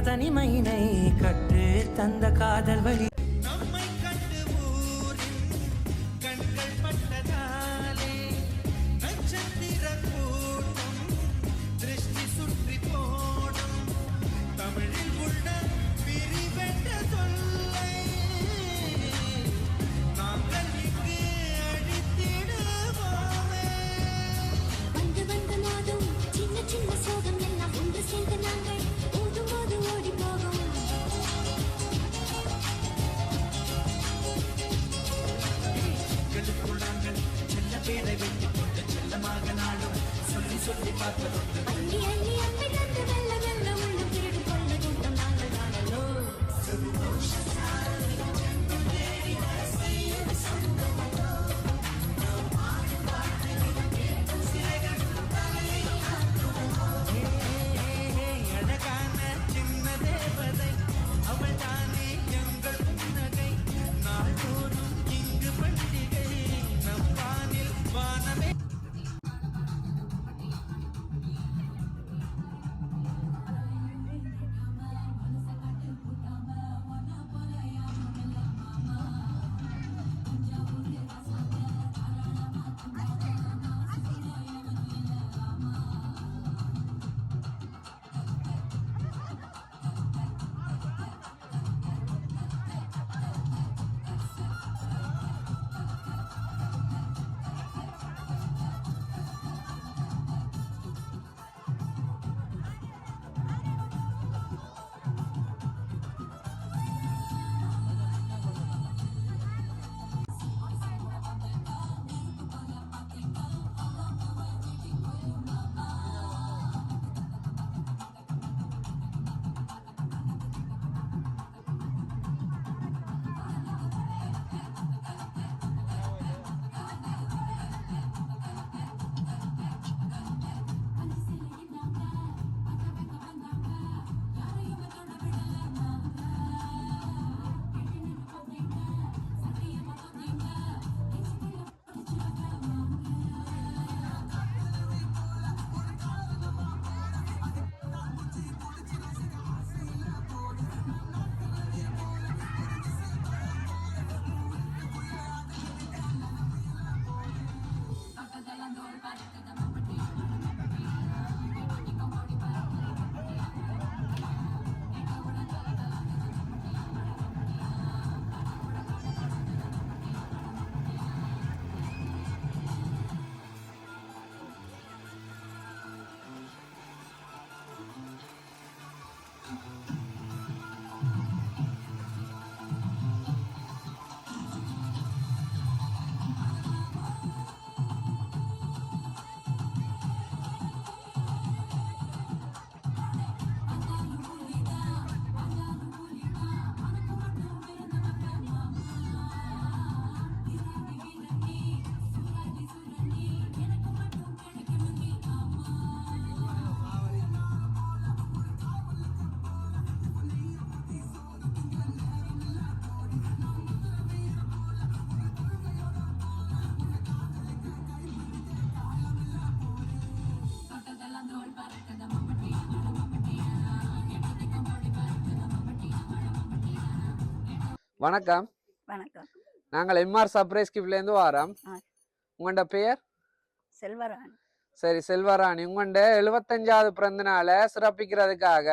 தனிமையினை கற்று தந்த காதல் வழி Thank you. வணக்கம். வணக்கம். நாங்கள் எம்ஆர் சர்ப்ரைஸ் கிஃப்ட்லேருந்து வாரோம். உங்களோட பெயர்? செல்வராணி. சரி செல்வராணி. உங்கள்ட எழுபத்தஞ்சாவது பிறந்த நாளை சிறப்பிக்கிறதுக்காக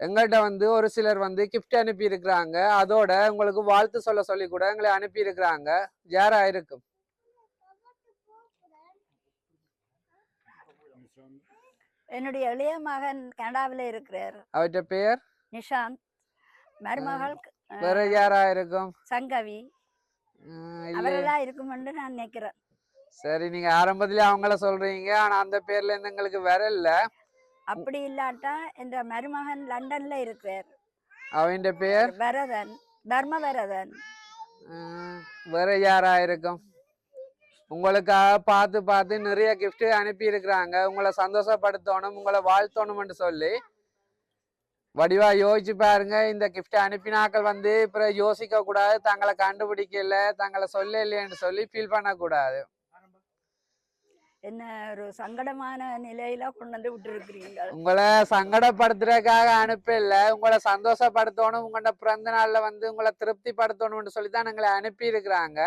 எங்கள்கிட்ட வந்து ஒரு சிலர் வந்து கிஃப்ட் அனுப்பி இருக்கிறாங்க அதோட உங்களுக்கு வாழ்த்து சொல்ல சொல்லி கூட எங்களை அனுப்பி இருக்கிறாங்க யாரா இருக்கும் என்னுடைய இளைய மகன் கனடாவில் இருக்கிறார். அவற்ற பெயர்? நிஷாந்த். மருமகள் வேற யாரா இருக்கும்? சங்கவி. இல்ல அவரெல்லாம் இருக்குமென்று நான் நினைக்கிறேன். சரி நீங்க ஆரம்பத்திலே அவங்கள சொல்றீங்க ஆனா அந்த பேர்ல இருந்து எங்களுக்கு வரல. அப்படி இல்லாட்டா என்ற மருமகன் லண்டன்ல இருக்கிறார். அவன் பேர்? வரதன் தர்மவரதன். வேற யாரா இருக்கும்? உங்களுக்காக பார்த்து பார்த்து நிறைய gift அனுப்பி இருக்கிறாங்க உங்களை சந்தோஷப்படுத்தணும் உங்களை வாழ்த்தணும்னு சொல்லி. வடிவா யோசிச்சு பாருங்க இந்த gift அனுப்பினாக்கள் வந்து அப்புறம் யோசிக்க கூடாது தங்களை கண்டுபிடிக்கல தங்களை சொல்ல இல்லைன்னு சொல்லி ஃபீல் பண்ணக்கூடாது. என்ன ஒரு சங்கடமான நிலையில கொண்டு வந்து விட்டுருக்கிறீங்க உங்களை சங்கடப்படுத்துறதுக்காக அனுப்பல உங்களை சந்தோஷப்படுத்தணும் உங்களோட பிறந்த நாள்ல வந்து உங்களை திருப்திப்படுத்தணும்னு சொல்லி தான் எங்களை அனுப்பி இருக்கிறாங்க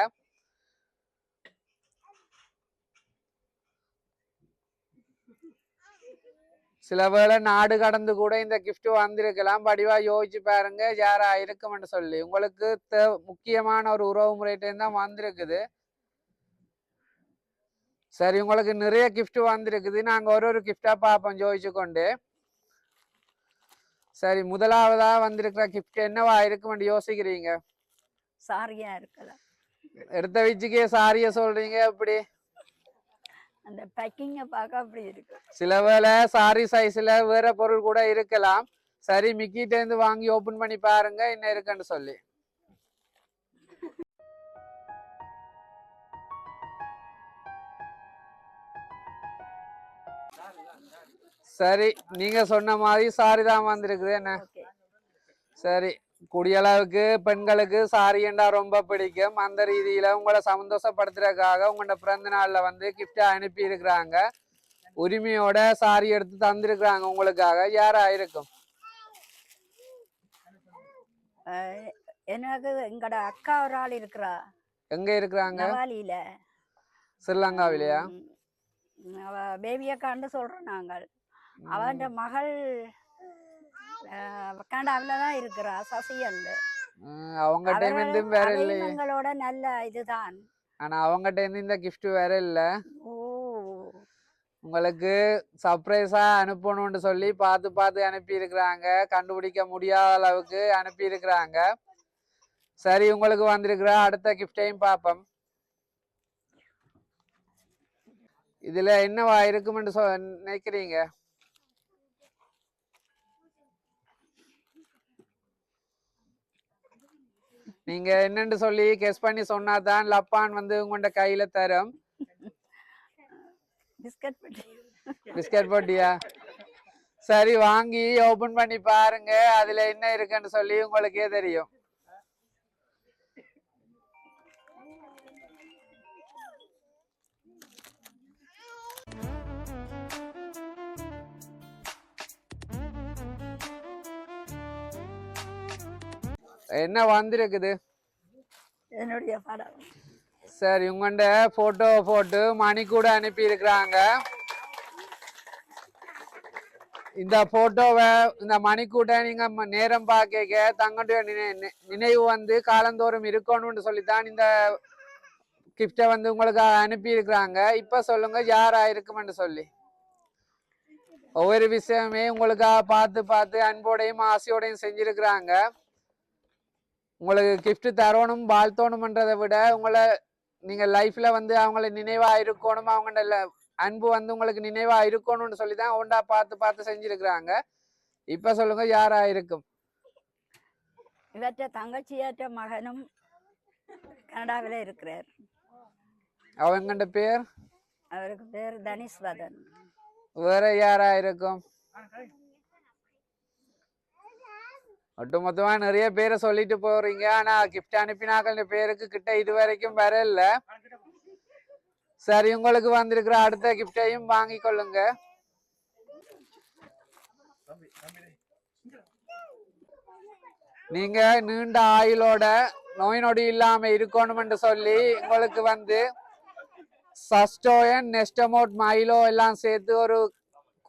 சில வேளை நாடு கடந்து கூட இந்த gift வந்திருக்கலாம். படிவா யோசிச்சு பாருங்க. யாரா இருக்கும்னு சொல்லி. உங்களுக்கு தே- முக்கியமான ஒரு உறவு முறையிட்ட தான் வந்திருக்குது. சரி உங்களுக்கு நிறைய gift வந்திருக்குது. நாங்க ஒரு ஒரு கிஃப்டா பார்ப்போம் ஜோதிச்சு கொண்டு. சரி முதலாவதா வந்திருக்கிற கிஃப்ட் என்னவா இருக்கும்னு யோசிக்கிறீங்க? சாரியா இருக்கலாம் எடுத்த வச்சுக்கே சாரிய சொல்றீங்க அப்படி அந்த பேக்கிங்கை பார்க்க அப்படி இருக்கு. சில வேளை சாரி சைஸ்ல வேற பொருள் கூட இருக்கலாம். சரி மிக்கிட்ட இருந்து வாங்கி ஓபன் பண்ணி பாருங்க என்ன இருக்குன்னு சொல்லி. சரி நீங்க சொன்ன மாதிரி சாரி தான் வந்திருக்குது என்ன? சரி. குடியளவுக்கு பெண்களுக்கு சாரியண்டா ரொம்ப பிடிக்கும். அந்த ரீதியில உங்களை சந்தோஷப்படுத்துறதுக்காக உங்களோட பிறந்த நாள்ல வந்து கிஃப்டா அனுப்பி இருக்கிறாங்க உரிமையோட சாரி எடுத்து தந்திருக்கிறாங்க உங்களுக்காக. யாரா இருக்கும்? எனக்கு எங்கட அக்கா ஒரு ஆள் இருக்கிறா? எங்க இருக்கிறாங்க? நவாலியில ஸ்ரீலங்காவிலையா? ம், அவ பேபி அக்கான்னு சொல்றோம் நாங்கள். அவன் மகள் கனடாவில் தான் இருக்கிறா சசியல். ம், அவங்ககிட்ட இருந்து வேற இல்லையே எங்களோட நல்ல இதுதான். ஆனா அவங்ககிட்ட இருந்து இந்த gift வேற இல்ல. ஓ. உங்களுக்கு சர்ப்ரைஸா அனுப்பணும்னு சொல்லி பார்த்து பார்த்து அனுப்பி இருக்கிறாங்க கண்டுபிடிக்க முடியாத அளவுக்கு அனுப்பி இருக்கிறாங்க சரி உங்களுக்கு வந்திருக்கிற அடுத்த கிஃப்டையும் பார்ப்போம். இதுல என்னவா இருக்கும்னு சொ நினைக்கிறீங்க? நீங்க என்னன்னு சொல்லி கெஸ் பண்ணி சொன்னாதான் லப்பான் வந்து உங்கள்ட்ட கையில தரும். பிஸ்கட் பிஸ்கட் போட்டியா? சரி வாங்கி ஓபன் பண்ணி பாருங்க. அதுல என்ன இருக்குன்னு சொல்லி உங்களுக்கே தெரியும். என்ன வந்திருக்குது? என்னுடைய படம். சரி உங்கள்ட போட்டோ போட்டு மணி கூட அனுப்பி இருக்கிறாங்க இந்த போட்டோவை இந்த மணிக்கூட்டை நீங்க நேரம் பார்க்க தங்களுடைய நினைவு வந்து காலந்தோறும் இருக்கணும்னு சொல்லித்தான் இந்த கிஃப்டை வந்து உங்களுக்கு அனுப்பி இருக்கிறாங்க இப்ப சொல்லுங்க யாரா இருக்கும்னு சொல்லி. ஒவ்வொரு விஷயமே உங்களுக்காக பார்த்து பார்த்து அன்போடையும் ஆசையோடையும் செஞ்சிருக்கிறாங்க. உங்களுக்கு gift தரணும் வாழ்த்தணும்ன்றதை விட உங்களை நீங்க லைஃப்ல வந்து அவங்கள நினைவா இருக்கணும் அவங்களோட ல- அன்பு வந்து உங்களுக்கு நினைவா இருக்கணும்னு சொல்லி தான் ஒண்டா பார்த்து பார்த்து செஞ்சிருக்கிறாங்க. இப்ப சொல்லுங்க யாரா இருக்கும்? இவற்ற தங்கச்சியாற்ற மகனும் கனடாவில் இருக்கிறார். அவங்கண்ட பேர்? அவருக்கு பேர் தனிஸ்வதன் வேற யாரா இருக்கும்? ஒட்டுமொத்தமா நிறைய பேரை சொல்லிட்டு போறீங்க. ஆனா கிஃப்ட் அனுப்பினாக்கள் பேருக்கு கிட்ட இது வரைக்கும் வரல. சரி உங்களுக்கு வந்திருக்கிற அடுத்த கிஃப்டையும் வாங்கி கொள்ளுங்க. நீங்க நீண்ட ஆயுளோட நோய் நொடி இல்லாம இருக்கணும்னு சொல்லி உங்களுக்கு வந்து சஸ்டோயன் நெஸ்டமோட் மைலோ எல்லாம் சேர்த்து ஒரு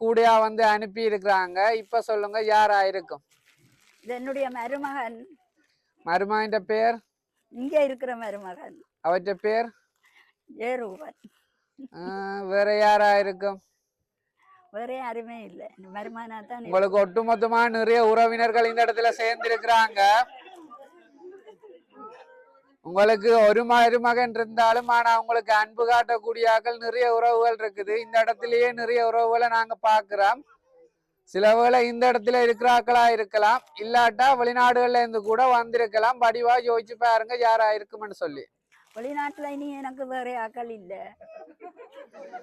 கூடையா வந்து அனுப்பி இருக்கிறாங்க இப்ப சொல்லுங்க யார் ஆயிருக்கும்? இது என்னுடைய மருமகன். மருமகன் பேர்? இங்க இருக்கிற மருமகன். அவற்ற பேர்? ஜெயரூபன். வேற யாரா இருக்கும்? வேற யாருமே இல்லை. மருமகனா தான் உங்களுக்கு ஒட்டுமொத்தமா நிறைய உறவினர்கள் இந்த இடத்துல சேர்ந்து இருக்கிறாங்க உங்களுக்கு ஒரு மருமகன் இருந்தாலும் ஆனா உங்களுக்கு அன்பு காட்டக்கூடியாக்கள் நிறைய உறவுகள் இருக்குது. இந்த இடத்துலயே நிறைய உறவுகளை நாங்க பாக்குறோம் சில வேளை இந்த இடத்துல இருக்கிறாக்களா இருக்கலாம். இல்லாட்டா வெளிநாடுகள்ல இருந்து கூட வந்திருக்கலாம். படிவா யோசிச்சு பாருங்க யாரா இருக்கும்னு சொல்லி. வெளிநாட்டுல இனி எனக்கு வேற ஆக்கள் இல்ல.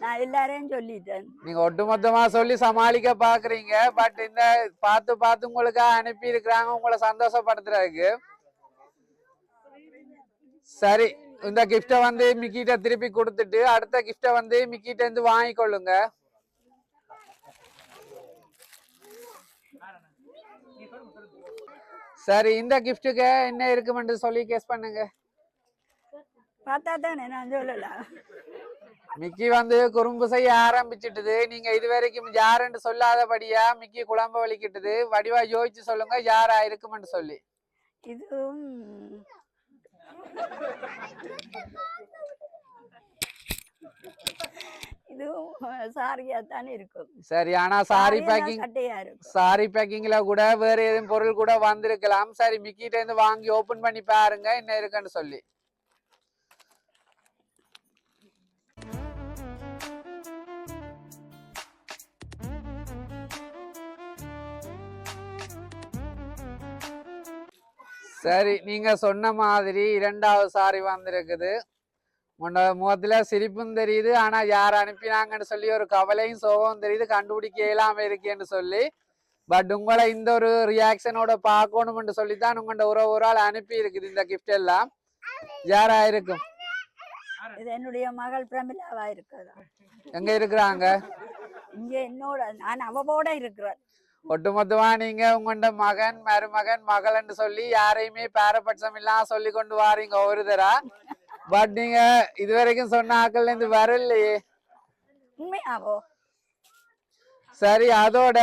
நான் எல்லாரையும் சொல்லிட்டேன். நீங்க ஒட்டுமொத்தமா சொல்லி சமாளிக்க பாக்குறீங்க. பட் இந்த பார்த்து பார்த்து உங்களுக்கு அனுப்பி இருக்கிறாங்க உங்களை சந்தோஷப்படுத்துறதுக்கு. சரி இந்த கிஃப்டை வந்து மிக்கிட்ட திருப்பி கொடுத்துட்டு அடுத்த கிஃப்டை வந்து மிக்கிட்ட இருந்து வாங்கிக்கொள்ளுங்க. சரி இந்த கிஃப்ட்டுக்கு என்ன இருக்குமென்று சொல்லி கேஸ் பண்ணுங்க. பார்த்தா தானே நான் சொல்லலாம் மிக்கி வந்து குறும்பு செய்ய ஆரம்பிச்சிட்டுது. நீங்க இது வரைக்கும் யாருன்னு சொல்லாதபடியா மிக்கி குழம்ப வலிக்கிட்டுது. வடிவா யோசிச்சு சொல்லுங்க யாரா இருக்குமென்னு சொல்லி. இதுவும் இதுவும் சாரியா தானே இருக்கும். சரி ஆனா சாரி பேக்கிங் சாரி பேக்கிங்ல கூட வேற எதுவும் பொருள் கூட வந்திருக்கலாம். சரி மிக்கிட்ட இருந்து வாங்கி ஓபன் பண்ணி பாருங்க என்ன இருக்குன்னு சொல்லி. சரி நீங்க சொன்ன மாதிரி இரண்டாவது சாரி வந்திருக்குது. முன்ன முகத்துல சிரிப்பும் தெரியுது ஆனா யார் அனுப்பினாங்கன்னு சொல்லி ஒரு கவலையும் சோகம் தெரியுது கண்டுபிடிக்க இயலாம இருக்கேன்னு சொல்லி. பட் உங்களை இந்த ஒரு ரியாக்ஷனோட பார்க்கணும்னு சொல்லி தான் உங்கள்ட்ட ஒரு ஆள் அனுப்பி இருக்குது இந்த கிஃப்ட் எல்லாம். யாரா இருக்கும் இது என்னுடைய மகள் பிரமிளாவா இருக்கிறதா எங்க இருக்கிறாங்க? இங்க என்னோட நான் அவவோட இருக்கிறேன். ஒட்டுமொத்தமா நீங்க உங்கள்ட்ட மகன் மருமகன் மகள்னு சொல்லி யாரையுமே பாரபட்சம் இல்லாம சொல்லி கொண்டு வாரீங்க ஒரு தரா பட் நீங்க இது வரைக்கும் சொன்ன ஆக்கள்ல இருந்து வரலையே. உண்மையாவோ? சரி அதோட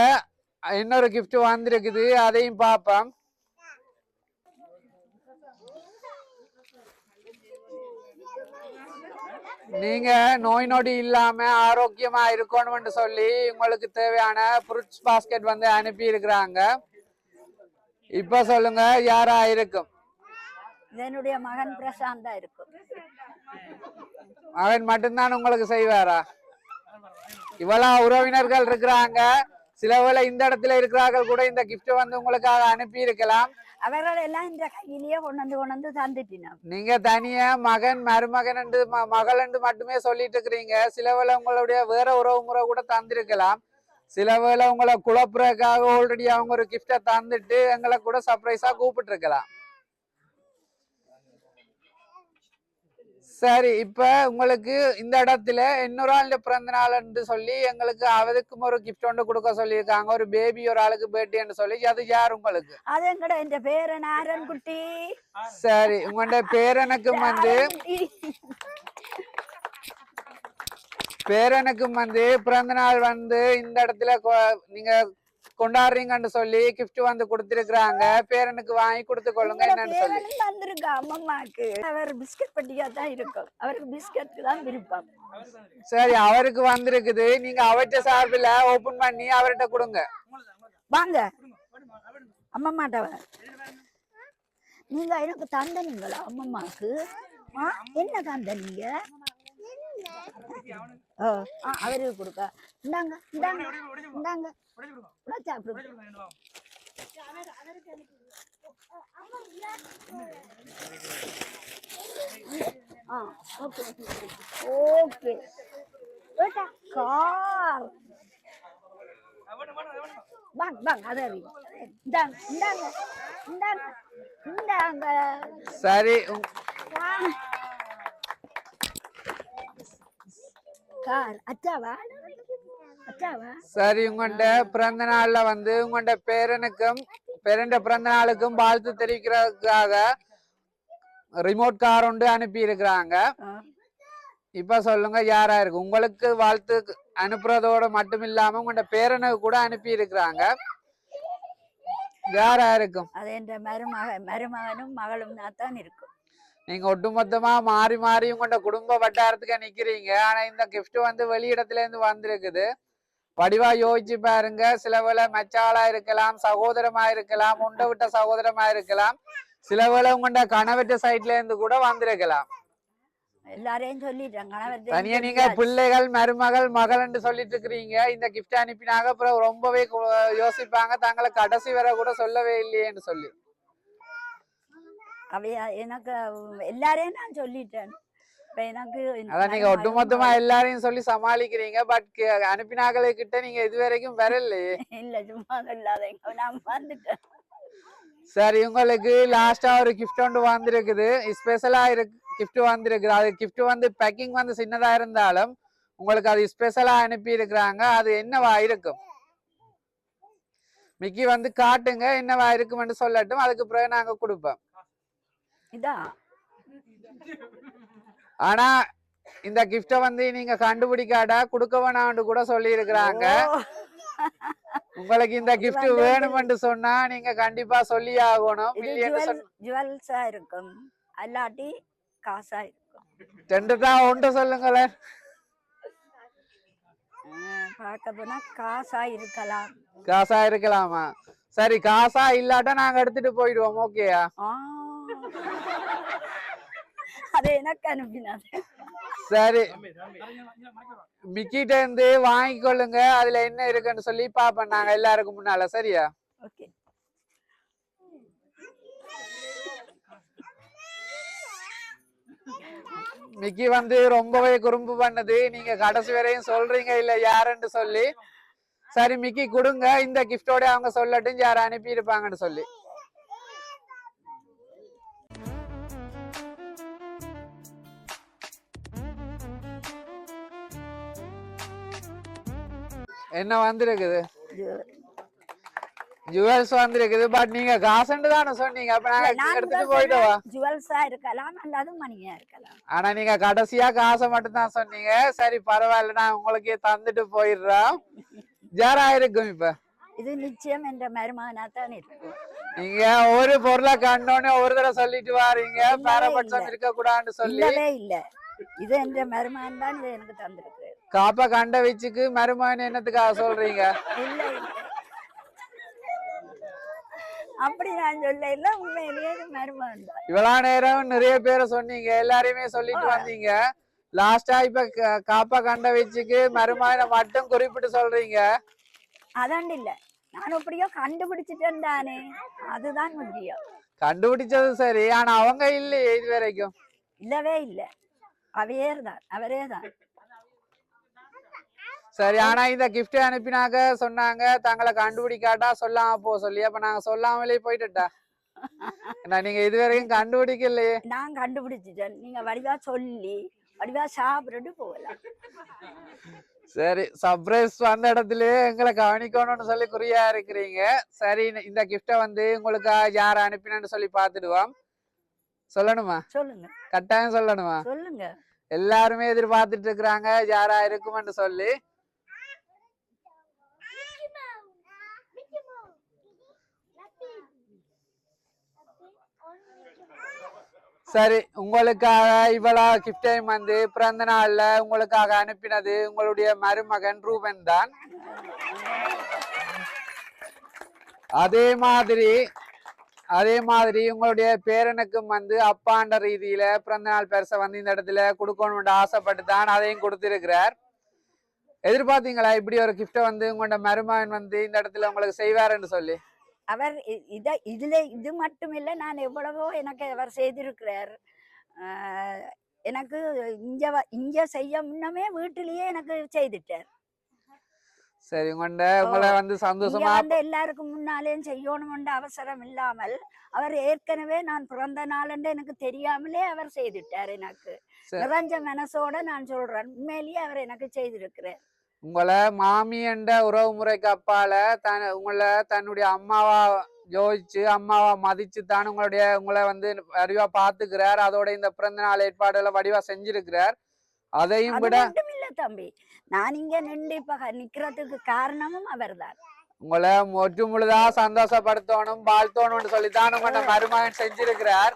இன்னொரு gift வந்திருக்குது. அதையும் பார்ப்போம் நீங்க நோய் நொடி இல்லாம ஆரோக்கியமா இருக்கணும்னு சொல்லி உங்களுக்கு தேவையான ஃப்ரூட்ஸ் பாஸ்கெட் வந்து அனுப்பி இருக்கிறாங்க இப்ப சொல்லுங்க யாரா இருக்கும்? என்னுடைய மகன் பிரசாந்தா இருக்கும். அவன் மட்டும்தான் உங்களுக்கு செய்வாரா? இவ்வளவு உறவினர்கள் இருக்கிறாங்க. சிலவேளை இந்த இடத்துல இருக்கிறார்கள் கூட இந்த gift வந்து உங்களுக்காக அனுப்பி இருக்கலாம். அவர்கள் எல்லாம் இந்த கையிலேயே கொண்டு வந்து கொண்டு வந்து தந்துட்டினான் நீங்க தனியா மகன் மருமகன் என்று மகள் என்று மட்டுமே சொல்லிட்டு இருக்கிறீங்க. சிலவேளை உங்களுடைய வேற உறவு முறை கூட தந்திருக்கலாம். சிலவேளை உங்களை குழப்புறதுக்காக ஆல்ரெடி அவங்க ஒரு கிஃப்டை தந்துட்டு எங்களை கூட சர்ப்ரைஸா கூப்பிட்டு இருக்கலாம் சரி இப்ப உங்களுக்கு இந்த இடத்துல இன்னொரு ஆள் பிறந்த நாள்னு சொல்லி எங்களுக்கு அவருக்கும் ஒரு கிஃப்ட் ஒன்று கொடுக்க சொல்லியிருக்காங்க. ஒரு பேபி ஒரு ஆளுக்கு பர்த்டேன்னு சொல்லி. அது யார் உங்களுக்கு? அது எங்கட இந்த பேரு நாரன் குட்டி. சரி உங்களோட பேரனுக்கும் வந்து. பேரனுக்கும் வந்து பிறந்த நாள் வந்து இந்த இடத்துல நீங்க கொண்டாடுறீங்கன்னு சொல்லி gift வந்து கொடுத்திருக்கிறாங்க. பேரனுக்கு வாங்கி கொடுத்து கொள்ளுங்க என்னன்னு சொல்லி. வந்திருக்கா அம்மம்மாக்கு அவர் பிஸ்கட் பட்டியா தான் இருக்கும். அவருக்கு பிஸ்கட் தான் விருப்பம். சரி அவருக்கு வந்திருக்குது. நீங்க அவர்கிட்ட சார்பில் ஓபன் பண்ணி அவர்கிட்ட கொடுங்க. வாங்க. அம்மம்மாட்ட வா. நீங்க எனக்கு தந்தனீங்களா அம்மம்மாக்கு? என்ன தந்தனீங்க? ஆ, அவருக்கு கொடுக்க. இந்தாங்க இந்தாங்க இந்தாங்க. சாப்பிடுங்க ஆ ஓகே. ஓகே. Okay car? வாங்க வாங்க அதை இந்தாங்க இந்தாங்க இந்தாங்க இந்தாங்க. சரி உங்- வாங்க. கார் அச்சாவா அச்சாவா சரி உங்கள்ட பிறந்த நாள்ல வந்து உங்கள்ட பேரனுக்கும் பேரண்ட பிறந்த நாளுக்கும் வாழ்த்து தெரிவிக்கிறதுக்காக ரிமோட் கார் ஒன்று அனுப்பி இருக்கிறாங்க. இப்ப சொல்லுங்க யாரா இருக்கு? உங்களுக்கு வாழ்த்து அனுப்புறதோட மட்டும் இல்லாம உங்களோட பேரனுக்கு கூட அனுப்பி இருக்கிறாங்க யாரா இருக்கும்? அது என்ற மருமக மருமகனும் மகளும் தான் இருக்கும். நீங்க ஒட்டுமொத்தமா மாறி மாறி உங்களோட குடும்ப வட்டாரத்துக்கு நிக்கிறீங்க. ஆனா இந்த gift வந்து வெளியிடத்துல இருந்து வந்திருக்குது. வடிவா யோசிச்சு பாருங்க. சில வேளை மச்சாளா இருக்கலாம் சகோதரமா இருக்கலாம் உண்டை விட்ட சகோதரமா இருக்கலாம். சில வேளை உங்களோட கணவற்ற சைட்ல இருந்து கூட வந்திருக்கலாம். எல்லாரையும் சொல்லிட்டேன் கணவர் தனியா நீங்க பிள்ளைகள் மருமகள் மகள்னு சொல்லிட்டு இருக்கிறீங்க இந்த கிஃப்ட் அனுப்பினாங்க. அப்புறம் ரொம்பவே யோசிப்பாங்க. தங்களை கடைசி வரை கூட சொல்லவே இல்லையேன்னு சொல்லி. அவையா எனக்கு எல்லாரையும் நான் சொல்லிட்டேன். எனக்கு அதான் நீங்க ஒட்டுமொத்தமா எல்லாரையும் சொல்லி சமாளிக்கிறீங்க பட் அனுப்பினாக்களை கிட்ட நீங்க இது வரைக்கும் வரலையே. இல்ல சும்மா சொல்லாதீங்க. நான் வந்துட்டேன் சரி உங்களுக்கு லாஸ்டா ஒரு கிஃப்ட் ஒன்று வந்திருக்குது. ஸ்பெஷலா இருக்கு gift வந்திருக்கு அது gift வந்து பேக்கிங் வந்து சின்னதா இருந்தாலும் உங்களுக்கு அது ஸ்பெஷலா அனுப்பி இருக்கிறாங்க அது என்னவா இருக்கும்? மிக்கி வந்து காட்டுங்க என்னவா இருக்கும்னு சொல்லட்டும். அதுக்கு பிறகு நாங்க கொடுப்போம். இதான். ஆனா இந்த கிஃப்ட வந்து நீங்க கண்டுபிடிக்காட்டா கொடுக்க வேணாம்னு கூட சொல்லி இருக்கிறாங்க உங்களுக்கு இந்த கிஃப்ட் வேணும்னு சொன்னா நீங்க கண்டிப்பா சொல்லி ஆகணும் ஜுவல்ஸா இருக்கும். அல்லாட்டி காசா இருக்கும். ரெண்டு தான் ஒன்று சொல்லுங்களேன். பார்க்க போனா காசா இருக்கலாம். காசா இருக்கலாமா? சரி காசா இல்லாட்டா நாங்க எடுத்துட்டு போயிடுவோம். ஓகேயா. அதை எனக்கு அனுப்பினாரு சரி. மிக்கிட்ட இருந்து வாங்கிக்கொள்ளுங்க. அதுல என்ன இருக்குன்னு சொல்லி பாப்போம் நாங்க எல்லாருக்கும் முன்னால. சரியா? ஓகே. மிக்கி வந்து ரொம்பவே குறும்பு பண்ணது. நீங்க கடைசி வரையும் சொல்றீங்க இல்ல யாருன்னு சொல்லி. சரி மிக்கி கொடுங்க. இந்த கிஃப்டோட அவங்க சொல்லட்டும் யார் அனுப்பி இருப்பாங்கன்னு சொல்லி. என்ன வந்திருக்குது? ஜுவல்ஸ் வந்திருக்குது பட் நீங்க காசுன்னு தானே சொன்னீங்க. அப்ப நாங்க எடுத்துட்டு போயிட்டோவா ஜுவல்ஸா இருக்கலாம் அல்லது மணியா இருக்கலாம். ஆனா நீங்க கடைசியா காசை மட்டும் தான் சொன்னீங்க. சரி பரவாயில்ல நான் உங்களுக்கே தந்துட்டு போயிடுறோம் ஜாரா இருக்கும் இப்ப. இது நிச்சயம் என்ற மருமகனா தான் இருக்கும். நீங்க ஒரு பொருளை கண்டோன்னு ஒரு தடவை சொல்லிட்டு வாரீங்க. பாரபட்சம். இருக்க கூடாதுன்னு சொல்லி. இல்ல. இது என்ற மருமகன் தான் இது எனக்கு தந்திருக்கு. காப்பா கண்ட வச்சுக்கு மருமகன் என்னத்துக்காக சொல்றீங்க? அப்படி நான் சொல்ல இல்ல. உண்மையிலேயே மருமகன் இவ்வளவு நேரம் நிறைய பேரை சொன்னீங்க. எல்லாரையுமே சொல்லிட்டு வந்தீங்க. லாஸ்டா இப்ப காப்பா கண்ட வச்சுக்கு மருமகனை மட்டும் குறிப்பிட்டு சொல்றீங்க. அதாண்டு இல்ல. நான் எப்படியோ கண்டுபிடிச்சிட்டேன் தானே அதுதான் முக்கியம். கண்டுபிடிச்சது சரி. ஆனா அவங்க இல்லையே இது வரைக்கும் இல்லவே இல்ல. அவையே தான் அவரே தான் சரி ஆனா இந்த கிஃப்ட் அனுப்பினாக்க சொன்னாங்க. தங்களை கண்டுபிடிக்காட்டா சொல்லாம போ சொல்லி. அப்ப நாங்க சொல்லாமலே போயிட்டுட்டா? ஏன்னா நீங்க இது வரைக்கும் கண்டுபிடிக்கலையே? நான் கண்டுபிடிச்சிட்டேன். நீங்க வடிவா சொல்லி வடிவா சாப்பிட்டுட்டு போகலாம். சரி சர்ப்ரைஸ் வந்த இடத்துலயே எங்களை கவனிக்கணும்னு சொல்லி குறியா இருக்கிறீங்க. சரி இந்த- கிஃப்ட வந்து உங்களுக்கு யார் அனுப்பினு சொல்லி பாத்துடுவோம் சொல்லணுமா? சொல்லுங்க. கட்டாயம் சொல்லணுமா? சொல்லுங்க. எல்லாருமே எதிர்பார்த்துட்டு இருக்கிறாங்க யாரா இருக்குமென்னு சொல்லி. சரி உங்களுக்காக இவ்வளவு கிஃப்டையும் வந்து பிறந்த நாள்ல உங்களுக்காக அனுப்பினது உங்களுடைய மருமகன் ரூபன் தான். அதே மாதிரி அதே மாதிரி உங்களுடைய பேரனுக்கும் வந்து அப்பாண்ட ரீதியில பிறந்த நாள் பெருசை வந்து இந்த இடத்துல கொடுக்கணும்னு ஆசைப்பட்டு தான் அதையும் கொடுத்திருக்கிறார். எதிர்பார்த்தீங்களா இப்படி ஒரு கிஃப்ட வந்து உங்களோட மருமகன் வந்து இந்த இடத்துல உங்களுக்கு செய்வாருன்னு சொல்லி? அவர் இத இதுல இது மட்டும் இல்ல நான் எவ்வளவோ எனக்கு அவர் செய்திருக்கிறார். எனக்கு இங்க இங்க செய்ய முன்னமே வீட்டிலேயே எனக்கு செய்துட்டார். சரி உங்கள்ட உங்களை வந்து சந்தோஷமா வந்து எல்லாருக்கும் முன்னாலேயும் செய்யணும்ன்ற அவசரம் இல்லாமல் அவர் ஏற்கனவே நான் பிறந்த நாளன்று எனக்கு தெரியாமலே அவர் செய்துட்டார் எனக்கு. நிறைஞ்ச மனசோட நான் சொல்றேன் உண்மையிலேயே அவர் எனக்கு செய்திருக்கிறார். உங்களை மாமி என்ற உறவு முறைக்கு அப்பால தன் உங்களை தன்னுடைய அம்மாவா யோசிச்சு அம்மாவா மதிச்சு தான் உங்களுடைய உங்களை வந்து வடிவா பாத்துக்கிறார். அதோட இந்த பிறந்த நாள் ஏற்பாடுகளை வடிவா செஞ்சிருக்கிறார். அதையும் அது விட இல்ல தம்பி. நான் இங்க நின்று இப்ப நிக்கிறதுக்கு காரணமும் அவர்தான். உங்களை ஒற்று முழுதா சந்தோஷப்படுத்தணும் வாழ்த்தணும்னு சொல்லித்தான் உங்களோட மருமகன் செஞ்சிருக்கிறார்.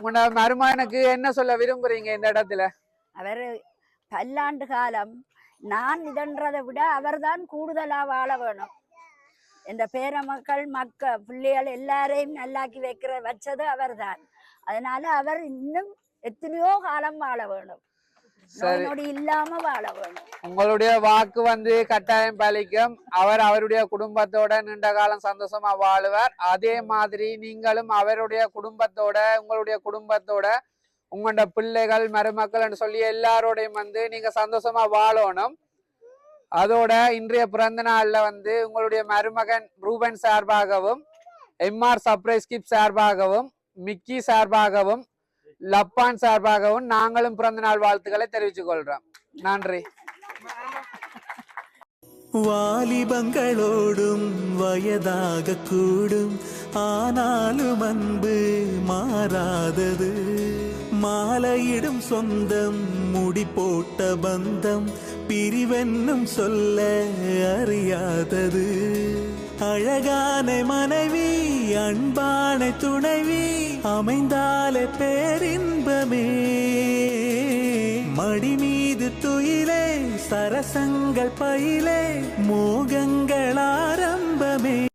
உங்களோட மருமகனுக்கு என்ன சொல்ல விரும்புறீங்க இந்த இடத்துல? அவர் பல்லாண்டு காலம் நான் இதன்றதை விட அவர்தான் கூடுதலா வாழ வேணும். இந்த பேர மக்கள் மக்க பிள்ளைகள் எல்லாரையும் நல்லாக்கி வைக்கிற வச்சது அவர்தான். அதனால அவர் இன்னும் எத்தனையோ காலம் வாழ வேணும். இல்லாம வாழ வேணும். உங்களுடைய வாக்கு வந்து கட்டாயம் பலிக்கும். அவர் அவருடைய குடும்பத்தோட நீண்ட காலம் சந்தோஷமா வாழுவார். அதே மாதிரி நீங்களும் அவருடைய குடும்பத்தோட உங்களுடைய குடும்பத்தோட உங்களோட பிள்ளைகள் மருமக்கள்னு சொல்லி எல்லாரோடையும் வந்து நீங்க சந்தோஷமா வாழணும். அதோட இன்றைய பிறந்த நாள்ல வந்து உங்களுடைய மருமகன் ரூபன் சார்பாகவும் எம்ஆர் சர்ப்ரைஸ் கிப் சார்பாகவும் மிக்கி சார்பாகவும் லப்பான் சார்பாகவும் நாங்களும் பிறந்த நாள் வாழ்த்துக்களை தெரிவித்துக் கொள்றோம் நன்றி. வாலிபங்களோடும் வயதாக கூடும். ஆனாலும் அன்பு மாறாதது. மாலையிடும் சொந்தம் முடி போட்ட பந்தம் பிரிவென்னும் சொல்ல அறியாதது. அழகான மனைவி அன்பான துணைவி அமைந்தாலே பேரின்பமே. மடி மீது துயிலே சரசங்கள் பயிலே மோகங்கள் ஆரம்பமே.